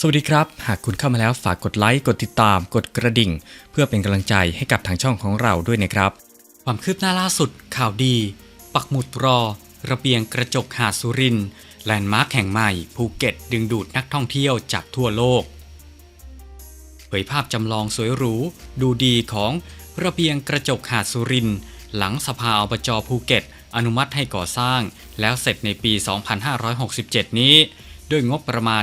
สวัสดีครับ หากคุณเข้ามาแล้วฝากกดไลค์ กดติดตาม กดกระดิ่ง เพื่อเป็นกำลังใจให้กับทางช่องของเราด้วยนะครับ ความคืบหน้าล่าสุด ข่าวดี ปักหมุดรอ ระเบียงกระจกหาดสุรินแลนด์มาร์คแห่งใหม่ ภูเก็ต ดึงดูดนักท่องเที่ยวจากทั่วโลก เผยภาพจำลองสวยหรู ดูดีของระเบียงกระจกหาดสุรินหลังสภาอบจภูเก็ต อนุมัติให้ก่อสร้าง แล้วเสร็จในปี 2567 นี้ ด้วยงบประมาณ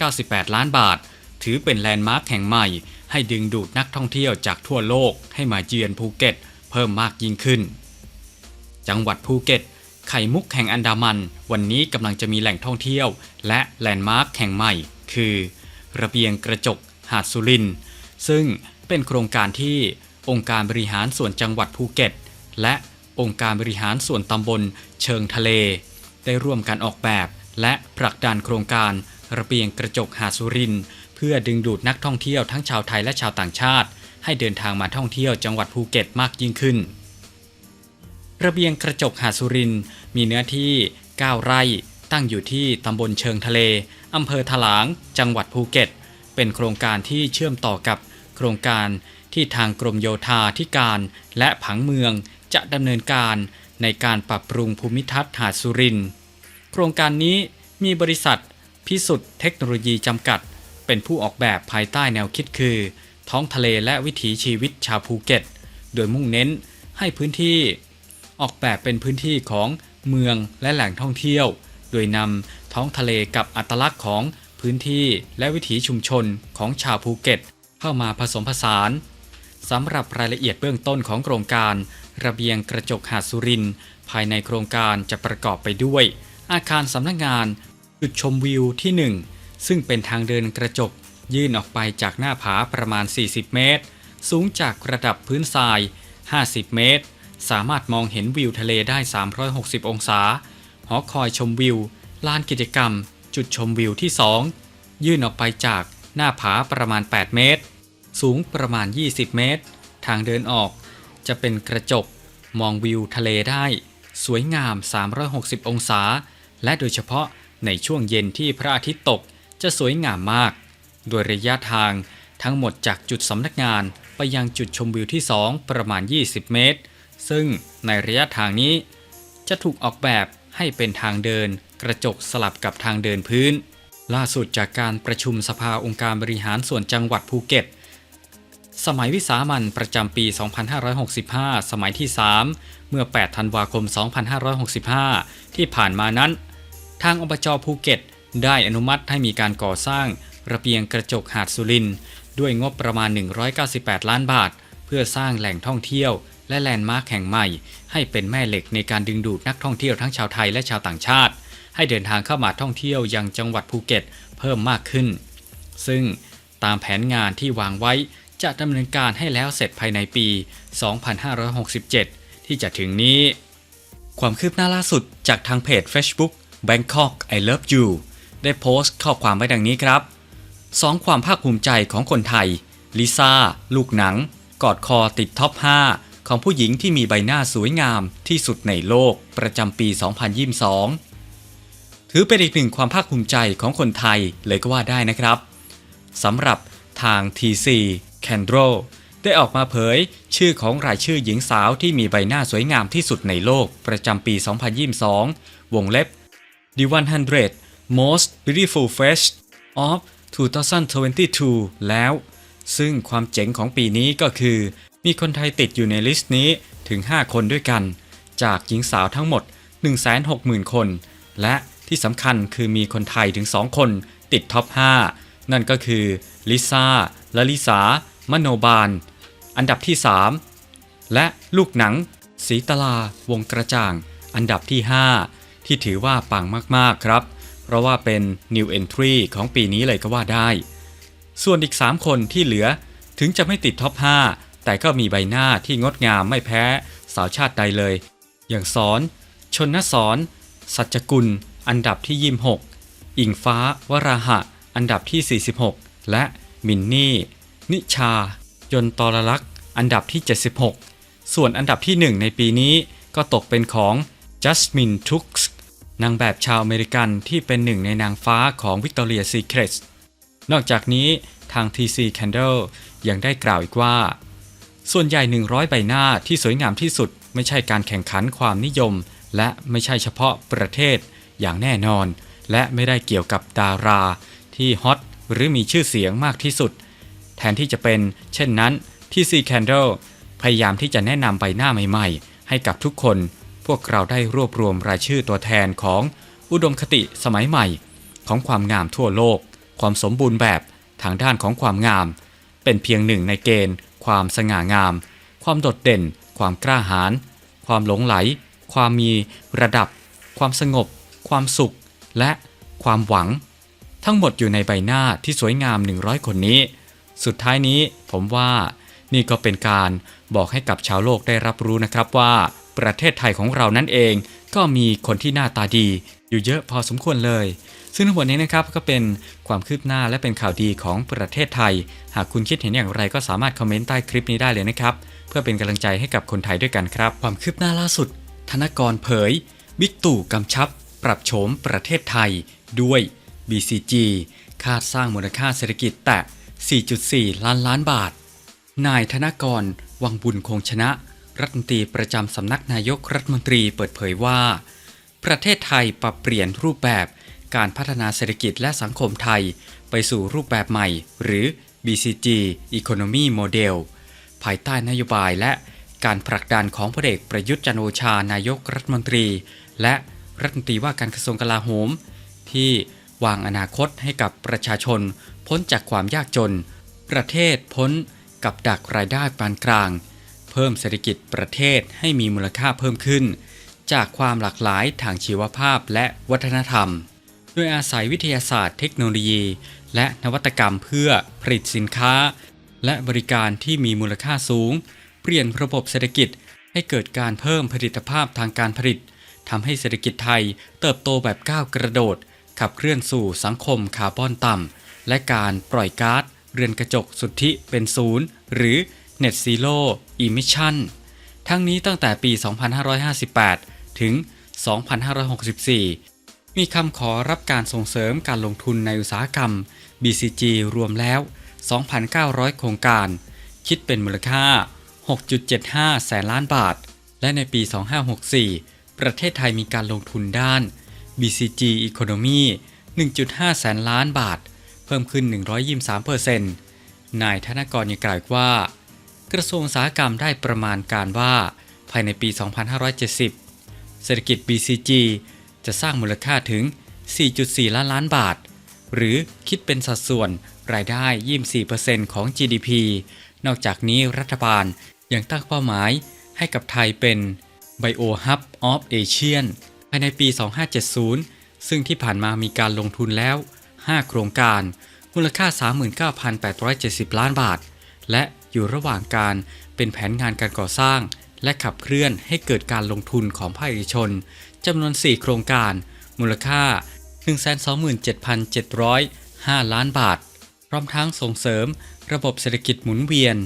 198 ล้านบาท ถือเป็นแลนด์มาร์คแห่งใหม่ ให้ดึงดูดนักท่องเที่ยวจากทั่วโลกให้มาเยือนภูเก็ต เพิ่มมากยิ่งขึ้น จังหวัดภูเก็ต ไข่มุกแห่งอันดามัน วันนี้กำลังจะมีแหล่งท่องเที่ยว และแลนด์มาร์คแห่งใหม่ คือ ระเบียงกระจก หาดสุริน ซึ่งเป็นโครงการที่องค์การบริหารส่วนจังหวัดภูเก็ต และองค์การบริหารส่วนตำบลเชิงทะเล ได้ร่วมกันออกแบบ และผลักดันโครงการระเบียงกระจกหาดสุริน เพื่อดึงดูดนักท่องเที่ยวทั้งชาวไทยและชาวต่างชาติ ให้เดินทางมาท่องเที่ยวจังหวัดภูเก็ตมากยิ่งขึ้น ระเบียงกระจกหาดสุรินมีเนื้อที่ 9 ไร่ ตั้งอยู่ที่ตำบลเชิงทะเลอำเภอถลาง จังหวัดภูเก็ต เป็นโครงการที่เชื่อมต่อกับโครงการที่ทางกรมโยธาธิการและผังเมืองจะดำเนินการในการปรับปรุงภูมิทัศน์หาดสุรินทร์ โครงการนี้มีบริษัทพิสุทธิ์เทคโนโลยีจำกัด เป็นผู้ออกแบบภายใต้แนวคิดคือ ท้องทะเลและวิถีชีวิตชาวภูเก็ต โดยมุ่งเน้นให้พื้นที่ ออกแบบเป็นพื้นที่ของเมืองและแหล่งท่องเที่ยว โดยนำท้องทะเลกับอัตลักษณ์ของพื้นที่และวิถีชุมชนของชาวภูเก็ต เข้ามาผสมผสานสำหรับรายละเอียดเบื้องต้นของโครงการ ระเบียงกระจกหาดสุรินทร์ภายในโครงการจะประกอบไปด้วย อาคารสำนักงานจุดชมวิวที่ 1 ซึ่งเป็นทางเดินกระจก ยื่นออกไปจากหน้าผาประมาณ 40 เมตร สูงจากระดับพื้นทราย 50 เมตร สามารถมองเห็นวิวทะเลได้ 360 องศา หอคอยชมวิว ลานกิจกรรม จุดชมวิวที่ 2 ยื่นออกไปจากหน้าผาประมาณ 8 เมตร สูงประมาณ 20 เมตร ทางเดินออก จะเป็นกระจก มองวิวทะเลได้ สวยงาม 360 องศา และโดยเฉพาะในช่วงเย็นที่พระอาทิตย์ตกจะสวยงามมาก โดยระยะทางทั้งหมดจากจุดสำนักงานไปยังจุดชมวิวที่ 2 ประมาณ 20 เมตร ซึ่งในระยะทางนี้ จะถูกออกแบบให้เป็นทางเดินกระจกสลับกับทางเดินพื้น ล่าสุดจากการประชุมสภาองค์การบริหารส่วนจังหวัดภูเก็ต สมัยวิสามันประจำปี 2565 สมัยที่ 3 เมื่อ 8 ธันวาคม 2565 ที่ผ่านมานั้น ทางอบจภูเก็ต ได้อนุมัติให้มีการก่อสร้าง ระเบียงกระจกหาดสุรินด้วยงบประมาณ 198 ล้านบาท เพื่อสร้างแหล่งท่องเที่ยวและแลนด์มาร์คแห่งใหม่ ให้เป็นแม่เหล็กในการดึงดูดนักท่องเที่ยวทั้งชาวไทยและชาวต่างชาติ ให้เดินทางเข้ามาท่องเที่ยวยังจังหวัดภูเก็ตเพิ่มมากขึ้น ซึ่งตามแผนงานที่วางไว้จะดำเนินการให้แล้วเสร็จภายในปี 2567 ที่จะถึงนี้ ความคืบหน้าล่าสุดจากทางเพจ Facebook Bangkok I Love You ได้โพสต์ข้อความไว้ดังนี้ครับสองความภาคภูมิใจของคนไทย ลิซ่า ลูกหนัง กอดคอติดท็อป 5 ของผู้หญิงที่มีใบหน้าสวยงามที่สุดในโลกประจำปี 2022 ถือเป็นอีกหนึ่งความภาคภูมิใจของคนไทยเลยก็ว่าได้นะครับสำหรับทาง TC c a n d r o ได้ออกมาเผย ชื่อของรายชื่อหญิงสาวที่มีใบหน้าสวยงามที่สุดในโลกประจำปี 2022 วงเล็บ The 100 Most Beautiful Face of 2022 แล้ว ซึ่งความเจ๋งของปีนี้ก็คือ มีคนไทยติดอยู่ในลิสต์นี้ถึง 5 คนด้วยกัน จากหญิงสาวทั้งหมด 160,000 คน และที่สำคัญคือมีคนไทยถึง 2 คนติดท็อป 5 นั่นก็คือลิซ่าและลิสามโนบาล อันดับที่ 3 และลูกหนัง สีตลาวงกระจ่าง อันดับที่ 5 ที่ถือว่าปังมากๆครับ เพราะว่าเป็น New Entry ของปีนี้เลยก็ว่าได้ ส่วนอีก 3 คนที่เหลือถึงจะไม่ติดท็อป 5 แต่ก็มีใบหน้าที่งดงามไม่แพ้สาวชาติใดเลย อย่างสอน ชนนสอน สัจกุล อันดับที่ 26 อิงฟ้า วราหะ อันดับที่ 46 และมินนี่ นิชา ยนตรลักษ์ อันดับที่ 76 ส่วนอันดับที่ 1 ในปีนี้ก็ตกเป็นของจัสมินทุกส์ นางแบบชาวอเมริกันที่เป็นหนึ่งในนางฟ้าของวิกตอเรียซีเครตนอกจากนี้ทาง TC Candle ยังได้กล่าวอีกว่า ส่วนใหญ่ 100 ใบหน้าที่สวยงามที่สุด ไม่ใช่การแข่งขันความนิยม และไม่ใช่เฉพาะประเทศอย่างแน่นอน และไม่ได้เกี่ยวกับดารา ที่ฮอตหรือมีชื่อเสียงมากที่สุด แทนที่จะเป็น เช่นนั้น TC Candle พยายามที่จะแนะนำใบหน้าใหม่ ๆ ให้กับทุกคน พวกเราได้รวบรวมรายชื่อตัวแทนของอุดมคติสมัยใหม่ ของความงามทั่วโลก ความสมบูรณ์แบบทางด้านของความงาม เป็นเพียงหนึ่งในเกณฑ์ ความสง่างาม ความโดดเด่น ความกล้าหาญความหลงไหล ความมีระดับ ความสงบ ความสุข และความหวัง ทั้งหมดอยู่ในใบหน้าที่สวยงาม 100 คนนี้ สุดท้ายนี้ผมว่านี่ก็เป็นการบอกให้กับชาวโลกได้รับรู้นะครับว่า ประเทศไทยของเรานั่นเอง ก็มีคนที่หน้าตาดี อยู่เยอะพอสมควรเลย ซึ่งทั้งหมดนี้นะครับก็เป็นความคืบหน้าและเป็นข่าวดีของประเทศไทย หากคุณคิดเห็นอย่างไรก็สามารถคอมเมนต์ใต้คลิปนี้ได้เลยนะครับ เพื่อเป็นกำลังใจให้กับคนไทยด้วยกันครับ ความคืบหน้าล่าสุด ธนกรเผย บิ๊กตู่กำชับ ปรับโฉมประเทศไทย ด้วย BCG คาดสร้างมูลค่าเศรษฐกิจแตะ 4.4 ล้านล้านบาท นายธนกร วังบุญคงชนะ รัฐมนตรีประจำสำนักนายกรัฐมนตรีเปิดเผยว่า ประเทศไทยปรับเปลี่ยนรูปแบบการพัฒนาเศรษฐกิจและสังคมไทย ไปสู่รูปแบบใหม่ หรือ BCG Economy Model ภายใต้นโยบายและการผลักดันของพลเอกประยุทธ์จันทร์โอชานายกรัฐมนตรี และรัฐมนตรีว่าการกระทรวงกลาโหม ที่วางอนาคตให้กับประชาชน พ้นจากความยากจน ประเทศพ้นกับดักรายได้ปานกลาง เพิ่มเศรษฐกิจประเทศให้มีมูลค่าเพิ่มขึ้น จากความหลากหลายทางชีวภาพและวัฒนธรรม โดยอาศัยวิทยาศาสตร์เทคโนโลยี และนวัตกรรมเพื่อผลิตสินค้า และบริการที่มีมูลค่าสูง เปลี่ยนระบบเศรษฐกิจให้เกิดการเพิ่มผลิตภาพทางการผลิตทำให้เศรษฐกิจไทยเติบโตแบบก้าวกระโดด ขับเคลื่อนสู่สังคมคาร์บอนต่ำและการปล่อยก๊าซเรือนกระจกสุทธิเป็นศูนย์หรือ Net Zero Emission ทั้งนี้ตั้งแต่ปี 2558 ถึง 2564 มีคำขอรับการส่งเสริมการลงทุนในอุตสาหกรรม BCG รวมแล้ว 2,900 โครงการ คิดเป็นมูลค่า 6.75 แสนล้านบาท และในปี 2564 ประเทศไทยมีการลงทุนด้าน BCG Economy 1.5 แสนล้านบาท เพิ่มขึ้น 123%นายธนกรยังกล่าวว่า กระทรวงอุตสาหกรรมได้ประมาณการว่า ภายในปี 2570 เศรษฐกิจ BCG จะสร้างมูลค่าถึง 4.4 ล้านล้านบาท หรือคิดเป็นสัดส่วนรายได้ 24%ของ GDP นอกจากนี้รัฐบาลยังตั้งเป้าหมายให้กับไทยเป็น Bio Hub of Asian ภายในปี 2570 ซึ่งที่ผ่านมามีการลงทุนแล้ว 5 โครงการ มูลค่า 39,870 ล้านบาท และ อยู่ระหว่างการเป็นแผนงานการก่อสร้าง และขับเคลื่อนให้เกิดการลงทุนของภาคเอกชนจำนวน 4 โครงการ มูลค่า 127,705 ล้านบาท พร้อมทั้งส่งเสริมระบบเศรษฐกิจหมุนเวียน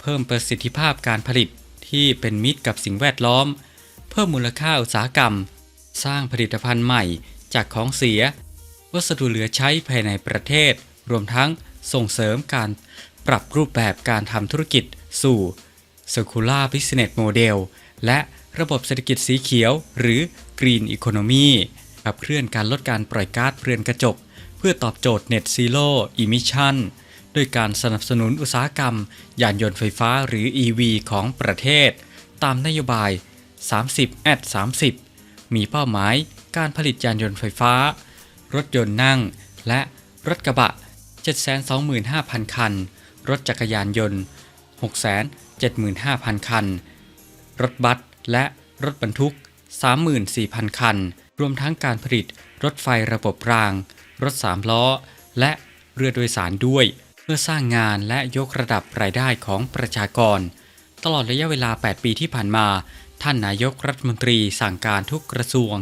เพิ่มประสิทธิภาพการผลิตที่เป็นมิตรกับสิ่งแวดล้อม เพิ่มมูลค่าอุตสาหกรรม สร้างผลิตภัณฑ์ใหม่จากของเสีย วัสดุเหลือใช้ภายในประเทศ รวมทั้งส่งเสริมการ ปรับรูปแบบการทำธุรกิจสู่ Circular Business Model และระบบเศรษฐกิจสีเขียว หรือ Green Economy ขับเคลื่อนการลดการปล่อยก๊าซเรือนกระจก เพื่อตอบโจทย์ Net Zero Emission ด้วยการสนับสนุนอุตสาหกรรม ยานยนต์ไฟฟ้าหรือ EV ของประเทศ ตามนโยบาย 30 at 30 มีเป้าหมายการผลิตยานยนต์ไฟฟ้า รถยนต์นั่ง และรถกระบะ 725,000 คัน รถจักรยานยนต์ 675,000 คัน รถบัสและรถบรรทุก 34,000 คัน รวมทั้งการผลิตรถไฟระบบราง รถสามล้อ และเรือโดยสารด้วย เพื่อสร้างงานและยกระดับรายได้ของประชากร ตลอดระยะเวลา 8 ปีที่ผ่านมา ท่านนายกรัฐมนตรีสั่งการทุกกระทรวง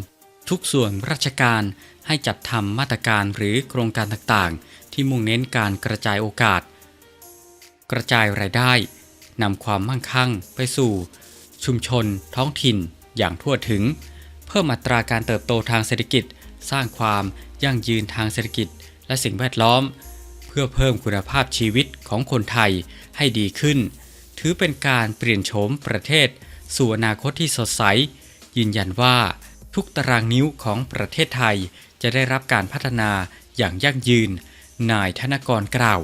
ทุกส่วนราชการให้จัดทำมาตรการหรือโครงการต่างๆ ที่มุ่งเน้นการกระจายโอกาส กระจายรายได้นำความมั่งคั่งไปสู่ ชุมชน ท้องถิ่นอย่างทั่วถึง เพิ่มอัตราการเติบโตทางเศรษฐกิจ สร้างความยั่งยืนทางเศรษฐกิจ และสิ่งแวดล้อม เพื่อเพิ่มคุณภาพชีวิตของคนไทยให้ดีขึ้น ถือเป็นการเปลี่ยนโฉมประเทศ สู่อนาคตที่สดใส ยืนยันว่า ทุกตารางนิ้วของประเทศไทยจะได้รับการพัฒนาอย่างยั่งยืน นายธนกรกล่าว